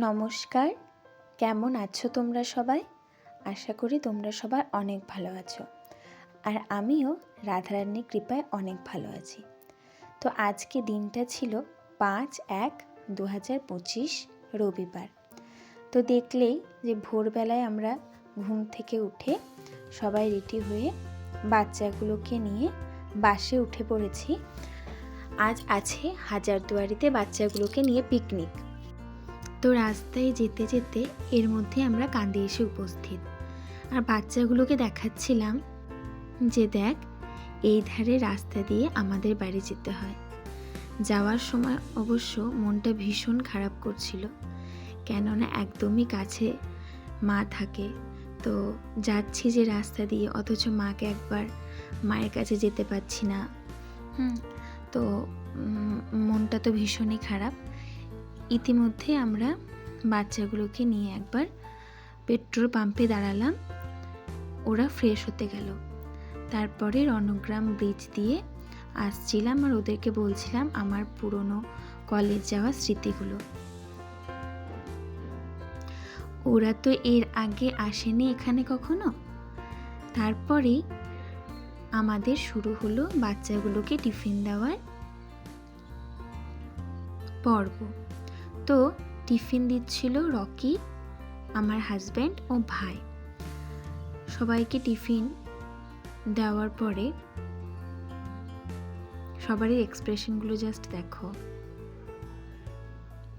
নমস্কার। কেমন আছো তোমরা সবাই? আশা করি তোমরা সবাই অনেক ভালো আছো। আর আমিও রাধারানীর কৃপায় অনেক ভালো আছি। তো আজকে দিনটা ছিল পাঁচ এক দু হাজার পঁচিশ রবিবার। তো দেখলেই যে ভোরবেলায় আমরা ঘুম থেকে উঠে সবাই রেডি হয়ে বাচ্চাগুলোকে নিয়ে বাসে উঠে পড়েছি। আজ আছে হাজারদুয়ারিতে বাচ্চাগুলোকে নিয়ে পিকনিক। তো রাস্তায় যেতে যেতে এর মধ্যে আমরা কাঁদে এসে উপস্থিত। আর বাচ্চাগুলোকে দেখাচ্ছিলাম যে দেখ, এই ধারে রাস্তা দিয়ে আমাদের বাড়ি যেতে হয়। যাওয়ার সময় অবশ্য মনটা ভীষণ খারাপ করছিল। কেননা একদমই কাছে মা থাকে। তো যাচ্ছি যে রাস্তা দিয়ে, অথচ মাকে একবার মায়ের কাছে যেতে পারছি না। হুম, তো মনটা তো ভীষণই খারাপ। ইতিমধ্যে আমরা বাচ্চাগুলোকে নিয়ে একবার পেট্রোল পাম্পে দাঁড়ালাম। ওরা ফ্রেশ হতে গেল। তারপরে রণগ্রাম ব্রিজ দিয়ে আসছিলাম আর ওদেরকে বলছিলাম আমার পুরনো কলেজ যাওয়া স্মৃতিগুলো। ওরা তো এর আগে আসেনি এখানে কখনো? তারপরেই আমাদের শুরু হলো বাচ্চাগুলোকে টিফিন দেওয়ার পর্ব। তো টিফিন দিচ্ছিল রকি, আমার হাজব্যান্ড ও ভাই। সবাইকে টিফিন দেওয়ার পরে সবারই এক্সপ্রেশনগুলো জাস্ট দেখো।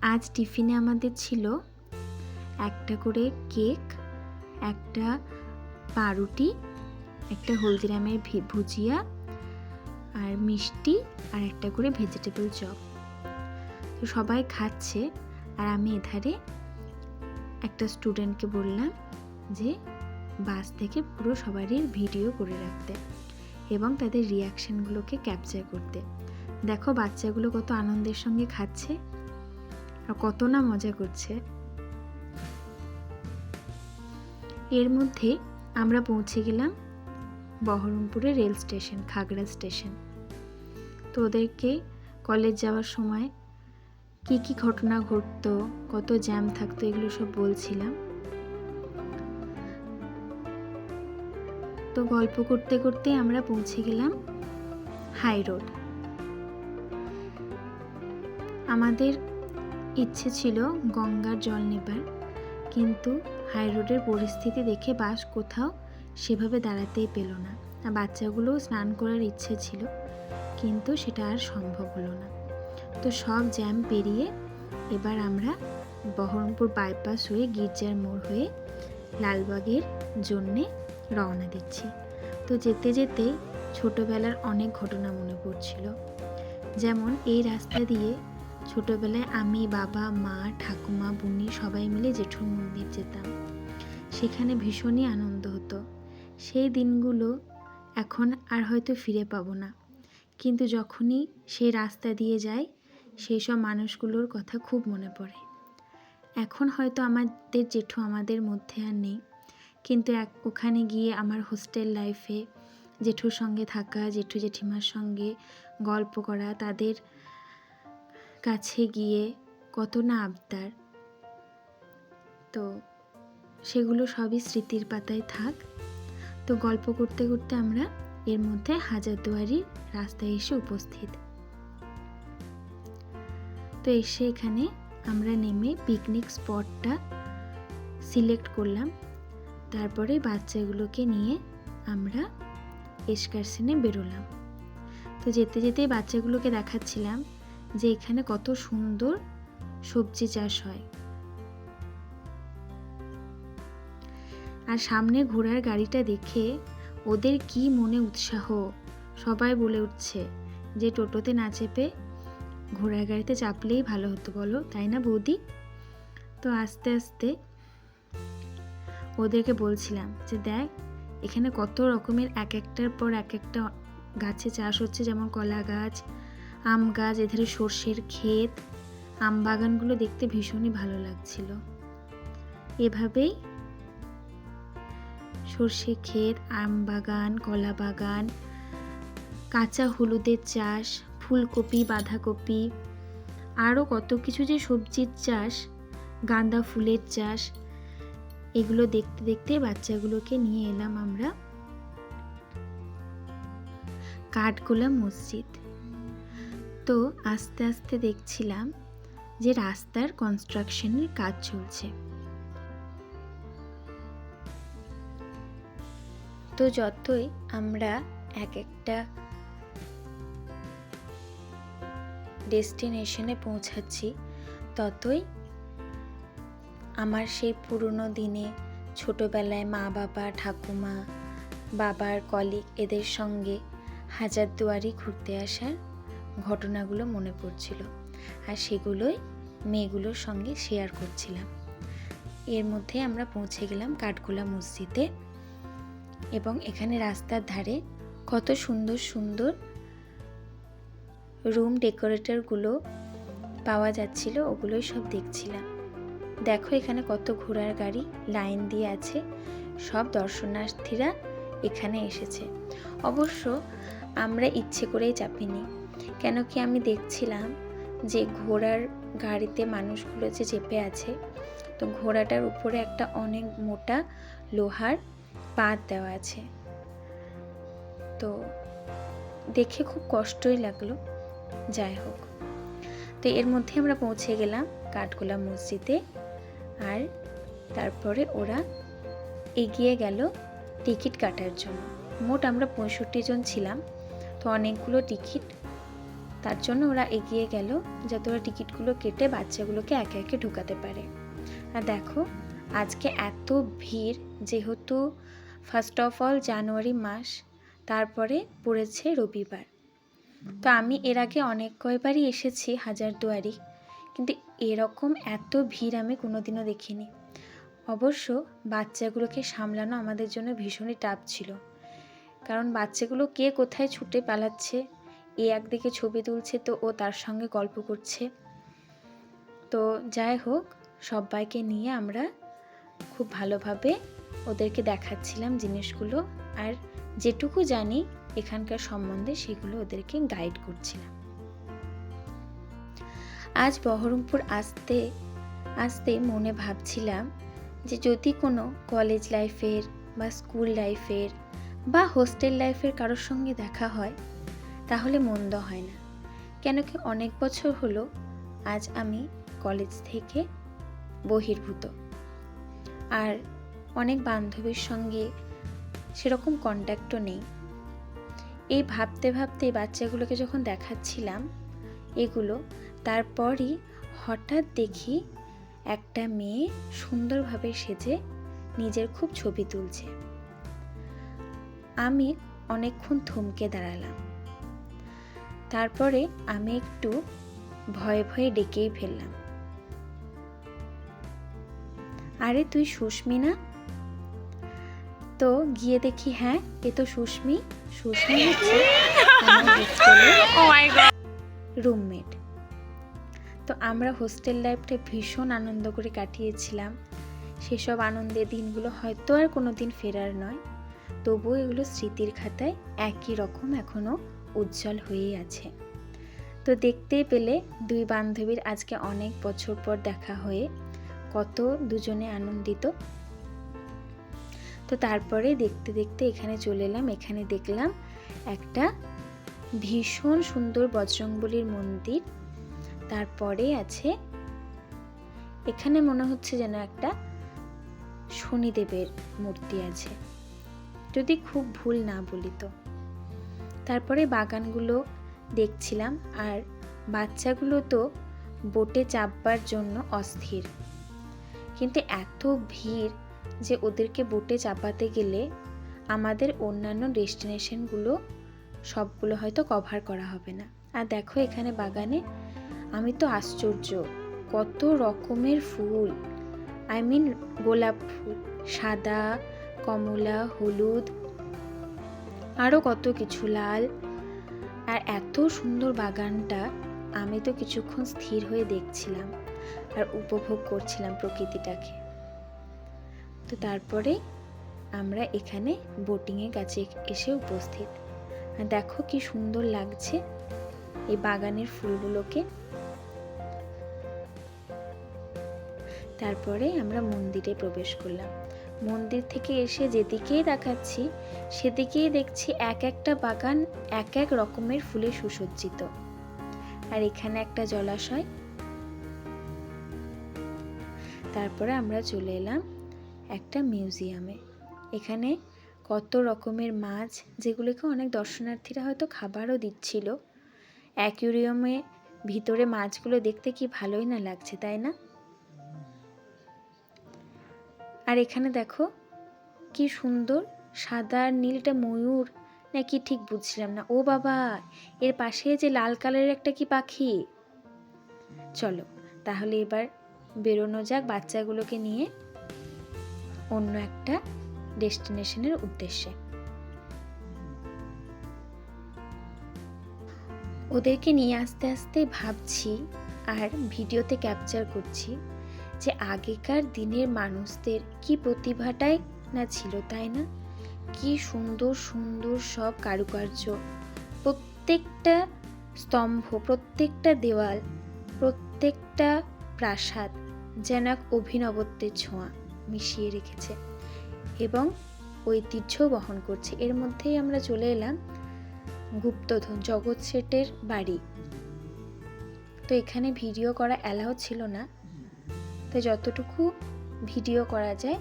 আজ টিফিনে আমাদের ছিল একটা করে কেক, একটা পাউরুটি, একটা হলদিরামের ভুজিয়া, আর মিষ্টি, আর একটা করে ভেজিটেবল চপ। তো সবাই খাচ্ছে। আর আমি এধারে একটা স্টুডেন্টকে বললাম যে, বাস থেকে পুরো সবারই ভিডিও করে রাখতে এবং তাদের রিয়াকশানগুলোকে ক্যাপচার করতে। দেখো, বাচ্চাগুলো কত আনন্দের সঙ্গে খাচ্ছে আর কত না মজা করছে। এর মধ্যে আমরা পৌঁছে গেলাম বহরমপুরে রেল স্টেশন, খাগড়া স্টেশন। তো ওদেরকে কলেজ যাওয়ার সময় কি কি ঘটনা ঘটতো, কত জ্যাম থাকতো, এগুলো সব বলছিলাম। তো গল্প করতে করতে আমরা পৌঁছে গেলাম হাই রোড। আমাদের ইচ্ছে ছিল গঙ্গার জল নেবার, কিন্তু হাই রোডের পরিস্থিতি দেখে বাস কোথাও সেভাবে দাঁড়াতেই পেল না। বাচ্চাগুলোও স্নান করার ইচ্ছে ছিল, কিন্তু সেটা আর সম্ভব হলো না। তো সব জ্যাম পেরিয়ে এবার আমরা বহরমপুর বাইপাস হয়ে গির্জার মোড় হয়ে লালবাগের জন্যে রওনা দিচ্ছি। তো যেতে যেতে ছোটোবেলার অনেক ঘটনা মনে পড়ছিল। যেমন এই রাস্তা দিয়ে ছোটোবেলায় আমি, বাবা, মা, ঠাকুমা, বুনি সবাই মিলে জেঠুর মন্দির যেতাম। সেখানে ভীষণই আনন্দ হতো। সেই দিনগুলো এখন আর হয়তো ফিরে পাবো না। কিন্তু যখনই সেই রাস্তা দিয়ে যাই সেই সব মানুষগুলোর কথা খুব মনে পড়ে। এখন হয়তো আমাদের জেঠু আমাদের মধ্যে আর নেই। কিন্তু এক, ওখানে গিয়ে আমার হোস্টেল লাইফে জেঠুর সঙ্গে থাকা, জেঠু জেঠিমার সঙ্গে গল্প করা, তাদের কাছে গিয়ে কত না আবদার। তো সেগুলো সবই স্মৃতির পাতায় থাক। তো গল্প করতে করতে আমরা এর মধ্যে হাজারদুয়ারির রাস্তায় এসে উপস্থিত। তো এসে এখানে আমরা নেমে পিকনিক স্পটটা সিলেক্ট করলাম। তারপরে বাচ্চাগুলোকে নিয়ে আমরা এসকারশনে বেরোলাম। তো যেতে যেতেই বাচ্চাগুলোকে দেখাচ্ছিলাম যে এখানে কত সুন্দর সবজি চাষ হয়। আর সামনে ঘোড়ার গাড়িটা দেখে ওদের কি মনে উৎসাহ, সবাই বলে উঠছে যে টোটোতে না চেপে ঘোড়ার গাড়িতে চাপলেই ভালো হতো বলো, তাই না বৌদি? তো আস্তে আস্তে ওদেরকে বলছিলাম যে দেখ, এখানে কত রকমের এক একটার পর এক একটা গাছে চাষ হচ্ছে, যেমন কলা গাছ, আম গাছ, এধারে সর্ষের ক্ষেত। আম বাগানগুলো দেখতে ভীষণই ভালো লাগছিল। এভাবেই সর্ষে ক্ষেত, আম বাগান, কলা বাগান, কাঁচা হলুদের চাষ ফুলকপি, বাঁধাকপি আরও কত কিছু যে সবজির চাষ, গাঁদা ফুলের চাষ, এগুলো দেখতে দেখতে বাচ্চাগুলোকে নিয়ে এলাম আমরা কাঠগোলা মসজিদ। তো আস্তে আস্তে দেখছিলাম যে রাস্তার কনস্ট্রাকশনের কাজ চলছে। তো যতই আমরা এক একটা ডেস্টিনেশনে পৌঁছাচ্ছি, ততই আমার সেই পুরনো দিনে ছোটোবেলায় মা বাবা, ঠাকুমা, বাবার কলিগ এদের সঙ্গে হাজারদুয়ারি ঘুরতে আসার ঘটনাগুলো মনে পড়ছিল আর সেগুলোই মেয়েগুলোর সঙ্গে শেয়ার করছিলাম। এর মধ্যে আমরা পৌঁছে গেলাম কাঠগোলা মসজিদে এবং এখানে রাস্তার ধারে কত সুন্দর সুন্দর রুম ডেকোরেটরগুলো পাওয়া যাচ্ছিল, ওগুলোই সব দেখছিলাম। দেখো এখানে কত ঘোড়ার গাড়ি লাইন দিয়ে আছে, সব দর্শনার্থীরা এখানে এসেছে। অবশ্য আমরা ইচ্ছে করেই চাপিনি, কেন কি আমি দেখছিলাম যে ঘোড়ার গাড়িতে মানুষগুলো যে চেপে আছে, তো ঘোড়াটার উপরে একটা অনেক মোটা লোহার পাত দেওয়া আছে। তো দেখে খুব কষ্টই লাগল। যাই হোক। তো এর মধ্যে আমরা পৌঁছে গেলাম কাঠগোলা মসজিদে আর তারপরে ওরা এগিয়ে গেল টিকিট কাটার জন্য। মোট আমরা পঁয়ষট্টি জন ছিলাম, তো অনেকগুলো টিকিট। তার জন্য ওরা এগিয়ে গেল যাতে ওরা টিকিটগুলো কেটে বাচ্চাগুলোকে একে একে ঢুকাতে পারে। আর দেখো, আজকে এত ভিড়, যেহেতু ফার্স্ট অফ অল জানুয়ারি মাস, তারপরে পড়েছে রবিবার। তো আমি এর আগে অনেক কয়বারই এসেছি হাজারদুয়ারি কিন্তু এরকম এত ভিড় আমি কোনোদিনও দেখিনি। অবশ্য বাচ্চাগুলোকে সামলানো আমাদের জন্য ভীষণই টাফ ছিল। কারণ বাচ্চাগুলো কে কোথায় ছুটে পালাচ্ছে, এ একদিকে ছবি তুলছে তো ও তার সঙ্গে গল্প করছে। তো যাই হোক, সবাইকে নিয়ে আমরা খুব ভালোভাবে ওদেরকে দেখাচ্ছিলাম জিনিসগুলো। আর যেটুকু জানি এখানকার সম্বন্ধে সেগুলো ওদেরকে গাইড করছিলাম। আজ বহরমপুর আসতে আসতে মনে ভাবছিলাম যে যদি কোনো কলেজ লাইফের বা স্কুল লাইফের বা হোস্টেল লাইফের কারোর সঙ্গে দেখা হয়, তাহলে মন্দ হয় না। কেন কি অনেক বছর হলো আজ আমি কলেজ থেকে বহির্ভূত। আর অনেক বান্ধবীর সঙ্গে সেরকম কন্ট্যাক্টও নেই। এই ভাবতে ভাবতে বাচ্চাগুলোকে যখন দেখাচ্ছিলাম এগুলো, তারপরই হঠাৎ দেখি একটা মেয়ে সুন্দরভাবে সেজে নিজের খুব ছবি তুলছে। আমি অনেকক্ষণ থমকে দাঁড়ালাম। তারপরে আমি একটু ভয়ে ভয়ে ডেকেই ফেললাম। আরে তুই সুস্মি না তো গিয়ে দেখি হ্যাঁ এ তো সুস্মি। সুস্মি হচ্ছে রুমমেট তো আমরা হোস্টেল লাইফটা ভীষণ আনন্দ করে কাটিয়েছিলাম। সেসব আনন্দের দিনগুলো হয়তো আর কোনো দিন ফেরার নয়। তবুও এগুলো স্মৃতির খাতায় একই রকম এখনও উজ্জ্বল হয়েই আছে। তো দেখতেই পেলে দুই বান্ধবীর আজকে অনেক বছর পর দেখা হয়ে কত দুজনে আনন্দিত। তো তারপরে দেখতে দেখতে এখানে চলে এলাম। এখানে দেখলাম একটা ভীষণ সুন্দর বজরংবলির মন্দির। তারপরে আছে এখানে মনে হচ্ছে যেন একটা শনিদেবের মূর্তি আছে। যদি খুব ভুল না বলি তো। তারপরে বাগানগুলো দেখছিলাম আর বাচ্চাগুলো তো বোটে চাপবার জন্য অস্থির। কিন্তু এত ভিড় যে ওদেরকে বোটে চাপাতে গেলে আমাদের অন্যান্য ডেস্টিনেশনগুলো সবগুলো হয়তো কভার করা হবে না। আর দেখো এখানে বাগানে আমি তো আশ্চর্য, কত রকমের ফুল। আই মিন গোলাপ ফুল, সাদা, কমলা, হলুদ আরও কত কিছু লাল। আর এত সুন্দর বাগানটা আমি তো কিছুক্ষণ স্থির হয়ে দেখছিলাম আর উপভোগ করছিলাম প্রকৃতিটাকে। তো তারপরে আমরা এখানে বোটিংয়ের কাছে এসে উপস্থিত। দেখো কি সুন্দর লাগছে এই বাগানের ফুলগুলোকে। তারপরে আমরা মন্দিরে প্রবেশ করলাম। মন্দির থেকে এসে যেদিকেই দেখাচ্ছি, সেদিকেই দেখছি এক একটা বাগান এক এক রকমের ফুলে সুসজ্জিত। আর এখানে একটা জলাশয়। তারপরে আমরা চলে এলাম একটা মিউজিয়ামে। এখানে কত রকমের মাছ, যেগুলোকে অনেক দর্শনার্থীরা হয়তো খাবারও দিচ্ছিল। অ্যাকুরিয়ামে ভিতরে মাছগুলো দেখতে কি ভালোই না লাগছে, তাই না? আর এখানে দেখো, কি সুন্দর সাদা আর নীলটা ময়ূর। নাকি ঠিক বুঝছিলাম না। ও বাবা, এর পাশে যে লাল কালারের একটা কি পাখি? চলো, তাহলে এবার বেরোনো যাক বাচ্চাগুলোকে নিয়ে। অন্য একটা ডেস্টিনেশনের উদ্দেশ্যে। ওদেরকে নিয়ে আস্তে আস্তে ভাবছি আর ভিডিওতে ক্যাপচার করছি যে আগেকার দিনের মানুষদের কি প্রতিভাটাই না ছিল, তাই না? কি সুন্দর সুন্দর সব কারুকার্য। প্রত্যেকটা স্তম্ভ, প্রত্যেকটা দেওয়াল, প্রত্যেকটা প্রাসাদ যেন এক অভিনবত্বের ছোঁয়া। মিশিয়ে রেখেছে এবং ঐতিহ্য বহন করছে। এর মধ্যেই আমরা চলে এলাম গুপ্তধন জগৎ শেঠের বাড়ি। তো এখানে ভিডিও করা অ্যালাউ ছিল না। তো যতটুকু ভিডিও করা যায়,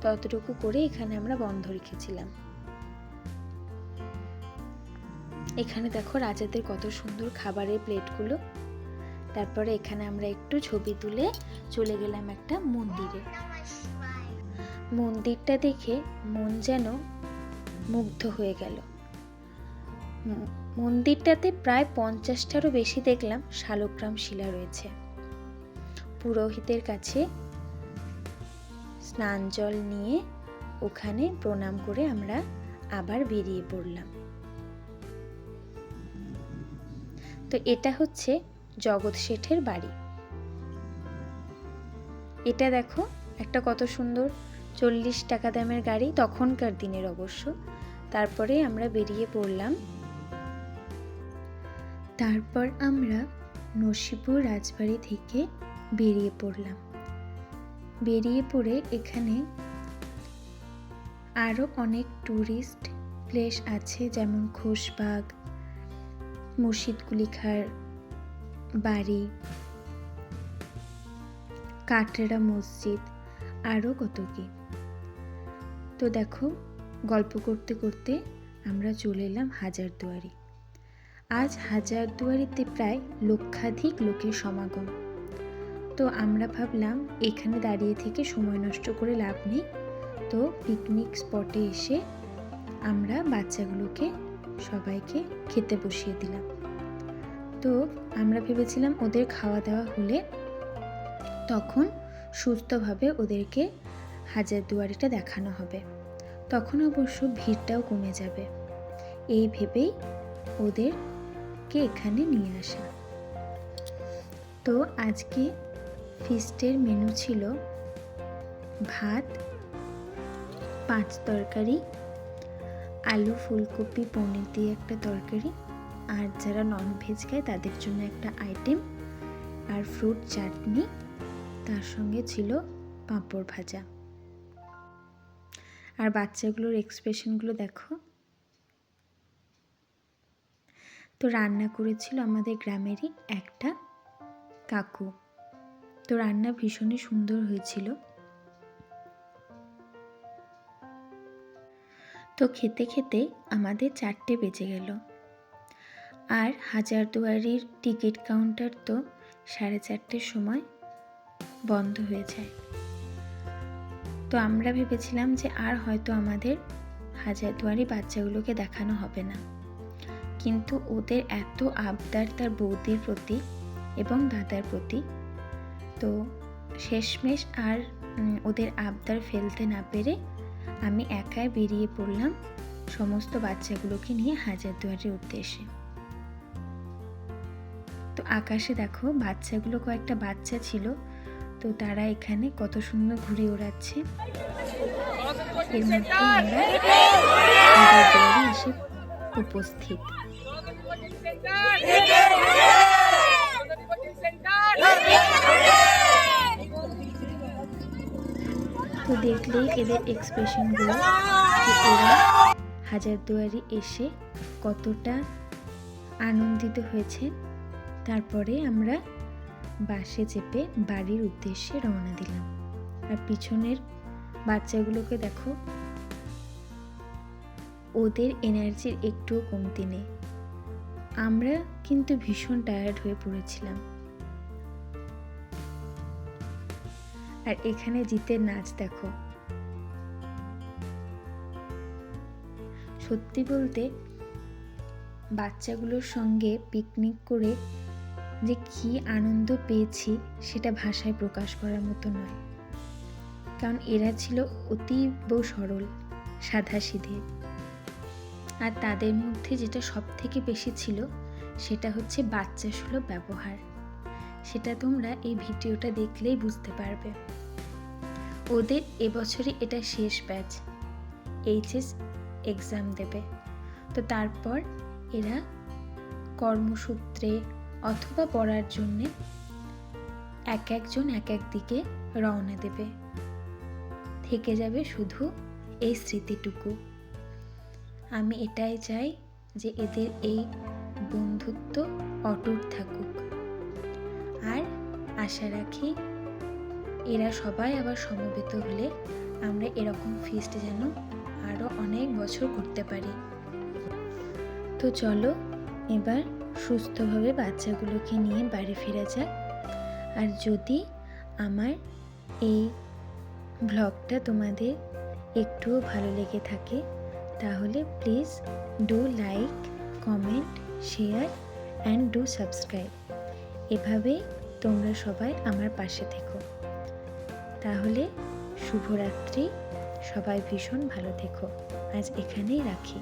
ততটুকু করে এখানে আমরা বন্ধ রেখেছিলাম। এখানে দেখো রাজাদের কত সুন্দর খাবারের প্লেটগুলো। তারপরে এখানে আমরা একটু ছবি তুলে চলে গেলাম একটা মন্দিরে। মন্দিরটা দেখে মন যেন মুগ্ধ হয়ে গেল। মন্দিরটাতে প্রায় পঞ্চাশটারও বেশি দেখলাম শালগ্রাম শিলা রয়েছে। পুরোহিতের কাছে স্নান জল নিয়ে ওখানে প্রণাম করে আমরা আবার বেরিয়ে পড়লাম। তো এটা হচ্ছে জগৎ শেঠের বাড়ি। এটা দেখো, একটা কত সুন্দর চল্লিশ টাকা দামের গাড়ি, তখনকার দিনের অবশ্য। তারপরে আমরা বেরিয়ে পড়লাম। তারপর আমরা নসিপুর রাজবাড়ি থেকে বেরিয়ে পড়লাম। বেরিয়ে পড়ে এখানে আরও অনেক ট্যুরিস্ট প্লেস আছে, যেমন খোশবাগ মুর্শিদ কুলিখার বাড়ি। কাটরা মসজিদ। আরও কত কি। তো দেখো, গল্প করতে করতে আমরা চলে এলাম হাজারদুয়ারি। আজ হাজারদুয়ারিতে প্রায় লক্ষাধিক লোকের সমাগম। তো আমরা ভাবলাম, এখানে দাঁড়িয়ে থেকে সময় নষ্ট করে লাভ নেই। তো পিকনিক স্পটে এসে আমরা বাচ্চাগুলোকে সবাইকে খেতে বসিয়ে দিলাম। তো আমরা ভেবেছিলাম ওদের খাওয়া দাওয়া হলে তখন সুস্থভাবে ওদেরকে হাজারদুয়ারিটা দেখানো হবে। তখন অবশ্য ভিড়টাও কমে যাবে। এই ভেবেই ওদেরকে এখানে নিয়ে আসা। তো আজকে ফিস্টের মেনু ছিল ভাত, পাঁচ তরকারি, আলু ফুলকপি, পনির দিয়ে একটা তরকারি আর যারা নন ভেজ খায়, তাদের জন্য একটা আইটেম আর ফ্রুট চাটনি তার সঙ্গে ছিল পাঁপড় ভাজা। আর বাচ্চাগুলোর এক্সপ্রেশনগুলো দেখো। তো রান্না করেছিল আমাদের গ্রামেরই একটা কাকু। তো রান্না ভীষণই সুন্দর হয়েছিল। তো খেতে খেতে আমাদের চারটে বেজে গেল। আর হাজারদুয়ারির টিকিট কাউন্টার তো সাড়ে চারটের সময় বন্ধ হয়ে যায়। তো আমরা ভেবেছিলাম যে আর হয়তো আমাদের হাজারদুয়ারি বাচ্চাগুলোকে দেখানো হবে না। কিন্তু ওদের এত আবদার তার বৌদির প্রতি এবং দাদার প্রতি। তো শেষমেশ আর ওদের আবদার ফেলতে না পেরে আমি একাই বেরিয়ে পড়লাম সমস্ত বাচ্চাগুলোকে নিয়ে হাজারদুয়ারির উদ্দেশ্যে। তো আকাশে দেখো বাচ্চাগুলো কয়েকটা বাচ্চা ছিল, তো তারা এখানে কত সুন্দর ঘুরে ওড়াচ্ছে। এর মধ্যে আমরা এসে উপস্থিত। তো দেখলেই এদের এক্সপ্রেশনগুলো এরা হাজারদুয়ারি এসে কতটা আনন্দিত হয়েছে। তারপরে আমরা বাসে চেপে বাড়ির উদ্দেশ্যে রওনা দিলাম। আর পিছনের বাচ্চাগুলোকে দেখো। ওদের এনার্জির একটুও কমতি নেই। আমরা কিন্তু ভীষণ টায়ার্ড হয়ে পড়েছিলাম। আর এখানে জিতের নাচ দেখো। সত্যি বলতে বাচ্চাগুলোর সঙ্গে পিকনিক করে যে কি আনন্দ পেয়েছি সেটা ভাষায় প্রকাশ করার মতো নয়। কারণ এরা ছিল অতীব সরল সাধাসিধে আর তাদের মধ্যে যেটা সব থেকে বেশি ছিল সেটা হচ্ছে বাচ্চা সুলভ ব্যবহার। সেটা তোমরা এই ভিডিওটা দেখলেই বুঝতে পারবে। ওদের এবছরই এটা শেষ ব্যাচ, এইচএস এক্সাম দেবে। তো তারপর এরা কর্মসূত্রে অথবা পড়ার জন্যে এক একজন এক এক দিকে রওনা দেবে। থেকে যাবে শুধু এই স্মৃতিটুকু। আমি এটাই চাই যে এদের এই বন্ধুত্ব অটুট থাকুক। আর আশা রাখি এরা সবাই আবার সমবেত হলে আমরা এরকম ফিস্ট যেন আরও অনেক বছর করতে পারি। তো চলো এবার সুস্থভাবে বাচ্চাগুলোকে নিয়ে বাড়ি ফেরা যাক। আর যদি আমার এই ব্লগটা তোমাদের একটুও ভালো লেগে থাকে, তাহলে please do like comment share and do subscribe এভাবেই তোমরা সবাই আমার পাশে থেকো। তাহলে শুভরাত্রি, সবাই ভীষণ ভালো থেকো। আজ এখানেই রাখি।